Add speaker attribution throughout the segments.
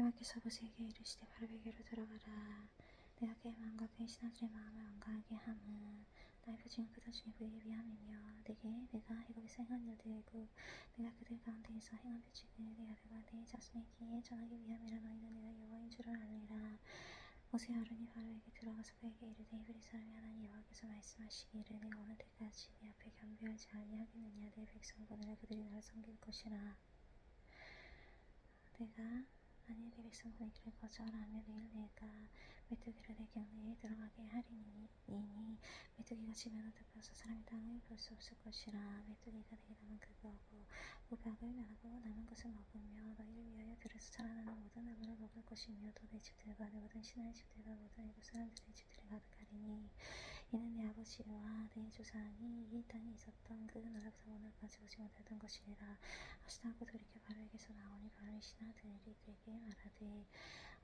Speaker 1: 여호와께서 모세에게 이르시되 바로에게로 들어가라. 내가 그의 마음과 그의 신하들의 마음을 완강하게 함은 나의 표징은 그들 중에 그에 위함이며 내게 내가 애굽에서 행한 일들이고 내가 그들 가운데에서 행한 표징을 내 아들과 내 자손에게 전하기 위함이라 너희는 내가 여호와인 줄을 알리라. 모세 아론이 바로에게 들어가서 그에게 이르되 이브리 사람이 하나님 여호와께서 말씀하시기를 내가 어느 때까지 네 앞에 겸비하지 아니하겠느냐? 내 백성을 보내라. 그들이 나를 섬길 것이라. 내가 만일 내 백성 보내기를 거절하면 내일 내가 메뚜기를 내 경내에 들어가게 하리니 메뚜기가 지면을 덮여서 사람이 땅을 볼 수 없을 것이라. 메뚜기가 내게 남은 그거하고 우박을 나고 남은 것을 먹으며 너희를 위하여 들에서 자라나는 모든 나무를 먹을 것이며 또 내 집들과 내 모든 신하의 집들과 모든 애국 사람들의 집들이 가득하리니 이는 내 아버지와 내 조상이 이 땅에 있었던 그 나라부터 오늘까지 오지 못했던 것이니라. 하시다고 돌이켜 바로에게서 나오니 바로의 신하들이 그에게 말하되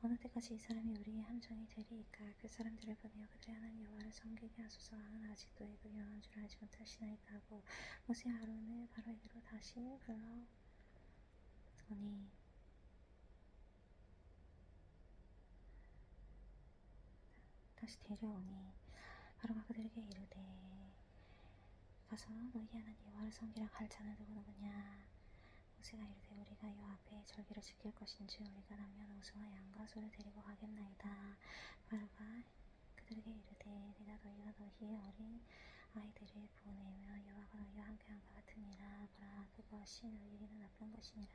Speaker 1: 어느 때까지 이 사람이 우리의 함정이 되리이까? 그 사람들을 보내어 그들의 하나님 여호와를 섬기게 하소서. 하는 아직도 애굽이 영한 줄 알지 못하시나이까 하고 모세 아론을 바로에게로 다시 불러오니. 다시 데려오니 바로가 그들에게 이르되 가서 너희 하나님 여호와를 섬기라 갈 자는 누구 누구냐? 모세가 이르되 우리가 여 앞에 절기를 지킬 것인지 우리가 남녀노소와 양과 소를 데리고 가겠나이다. 바로가 그들에게 이르되 내가 너희와 너희의 어린 아이들을 보내며 여호와가 너희와 함께한 것 같으니라. 보라 그것이 너희에게는 나쁜 것이니라.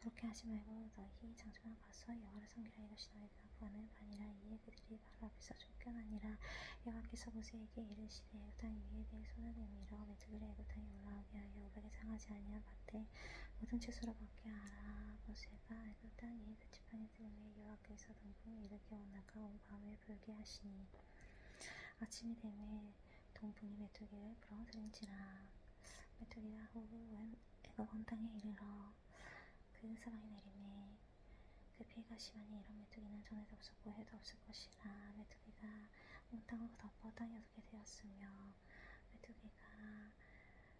Speaker 1: 그렇게 하지 말고 너희 장소만 가서 여호와를 섬기라 이것이 너희가 구하는 바니라. 이에 그들이 바로 앞에서 쫓겨나니라. 여호와께서 모세에게 이르시되 애굽 땅 위에 내 손을 내밀어 메뚜기를 애굽 땅에 올라오게 하여 오백에 상하지 아니한 밭에 모든 채소로 먹게 하라. 모세가 애굽 땅이 그 지팡이 들음에 여호와께서 동풍이 일으켜 온 낮과 온 밤에 불게 하시니 아침이 되매 동풍이 메뚜기를 불어들인지라 메뚜기가 후은 애굽 온 땅에 이르러 그 사방에 내리매 그 피해가 심하니 이런 메뚜기는 전에도 없었고 해도 없을 것이라 메뚜기가 온 땅을 덮어 땅이 어둡게 되었으며 메뚜기가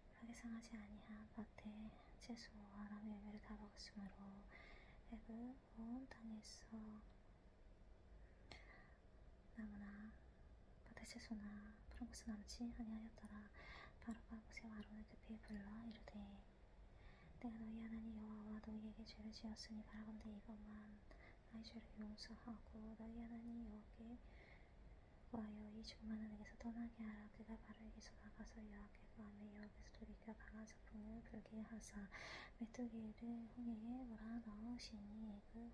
Speaker 1: 불하게 상하지 아니한 밭에 채소와 나무 열매를 다 먹었으므로 애굽 온 땅에서 나무나 밭의 채소나 것은 남지 아니하였더라. 바로가 모세와 아론을 급히 불러 이르되 내가 너희 하나님 여호와와 너희에게 죄를 지었으니 바라건대 이것만 나의 죄를 용서하고 너희 하나님 여호와께 구하여 이 죽음하는 에게서 떠나게 하라. 그가 바로에게서 나가서 여호와께 구하며 여호와께서 돌이켜 강한 서풍을 불게 하사 메뚜기를 홍해에 몰아 넣으시니 그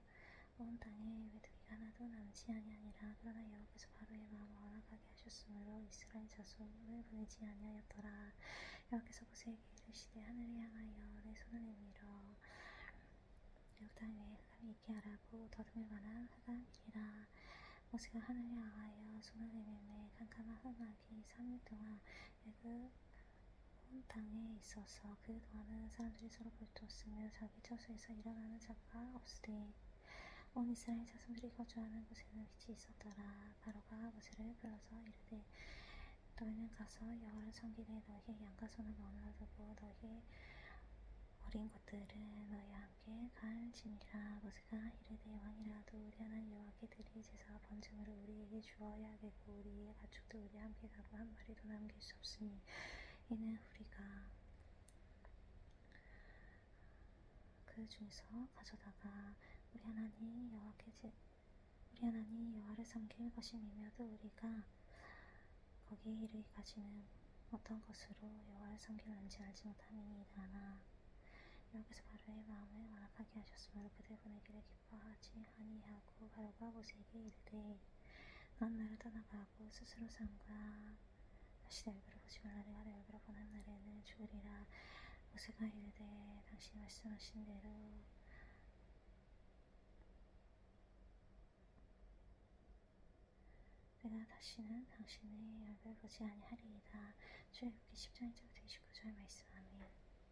Speaker 1: 온 땅에 메뚜기가 하나도 남지 아니하니라. 그러나 여호와께서 바로의 마음 하셨으므로 이스라엘 자손을 보내지 아니하였더라. 여호와께서 모세에게 이르시되 하늘을 향하여 내 손을 내밀어 땅 위에 흑암이 있게 하라고 더듬을 만한 흑암이라. 모세가 하늘을 향하여 손을 내밀매 캄캄한 흑암이 3일 동안 애굽 온 땅에 있어서 그 동안은 사람들이 서로 볼투었으며 자기 처소에서 일어나는 자가 없으되 온 이스라엘 자손들이 거주하는 곳에는 빛이 있었더라. 바로가 모세를 불러서 이르되 너희는 가서 여호와를 섬기되 너희의 양과 소는 머물러 두고 너희의 어린 것들은 너희와 함께 갈지니라. 모세가 이르되 왕이라도 하나님 여호와께 드릴 제사와 번제물을 우리에게 주어야 되고 우리의 가축도 우리와 함께 가고 한 마리도 남길 수 없으니 이는 우리가 그 중에서 가져다가 우리 하나님 여호와께 제 우리 하나님 여호와를 섬길 것임이며도 우리가 거기에 이르기까지는 어떤 것으로 여호와를 섬길는지 알지 못함이니이다나. 여호와께서 바로의 마음을 완악하게 하셨으므로 그들 보내기를 기뻐하지 아니하고 바로가 모세에게 이르되 넌 나를 떠나가고 스스로 산과 다시 내 얼굴을 보지 말라 내가 내 얼굴을 보는 날에는 죽으리라 모세가 이르되 당신이 말씀하신 대로 내가 다시는 당신의 얼굴을 보지 아니하리이다. 출애굽기 10장 1절부터 29절 말씀. 아멘